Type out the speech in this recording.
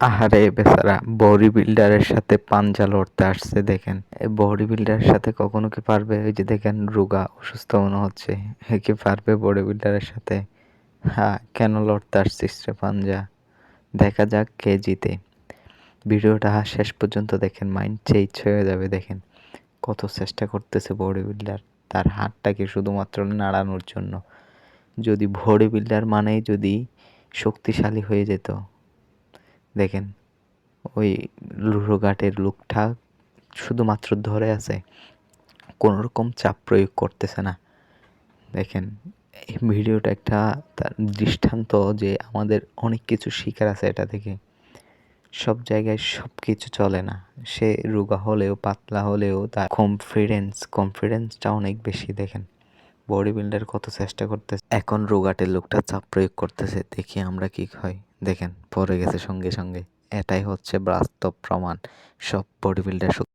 আহারে বেচারা বডি বিল্ডারের সাথে পাঞ্জা লড়তে আসছে, দেখেন। এই বডি বিল্ডারের সাথে কখনো কি পারবে? ওই যে দেখেন, রোগা অসুস্থ মনে হচ্ছে। কি পারবে বডি বিল্ডারের সাথে? হ্যাঁ কেন লড়তে আসছিস রে পাঞ্জা? দেখা যাক কে জিতে। ভিডিওটা শেষ পর্যন্ত দেখেন, মাইন্ড চেঞ্জ হয়ে যাবে, দেখেন। কত চেষ্টা করতেছে বডি বিল্ডার। তার হাতটাকে শুধুমাত্র নাড়ানোর জন্য? যদি বডি বিল্ডার মানেই যদি শক্তিশালী হয়ে যেত দেখেন, ওই রোগাটের লুকটা শুধুমাত্র ধরে আছে কোনো রকম চাপ প্রয়োগ করতেছে না। দেখেন, এই ভিডিওটা একটা তার দৃষ্টান্ত যে আমাদের অনেক কিছু শিকার আছে এটা থেকে সব জায়গায় সব কিছু চলে না। সে রোগা হলেও, পাতলা হলেও তার কনফিডেন্স কনফিডেন্সটা অনেক বেশি দেখেন। বডি বিল্ডার কত চেষ্টা করতেছে? এখন রোগাটের লোকটা চাপ প্রয়োগ করতেছে, দেখি আমরা কি হয়। দেখেন পরে গেছে সঙ্গে সঙ্গে। এটাই হচ্ছে বাস্তব প্রমাণ। সব বডি বিল্ডার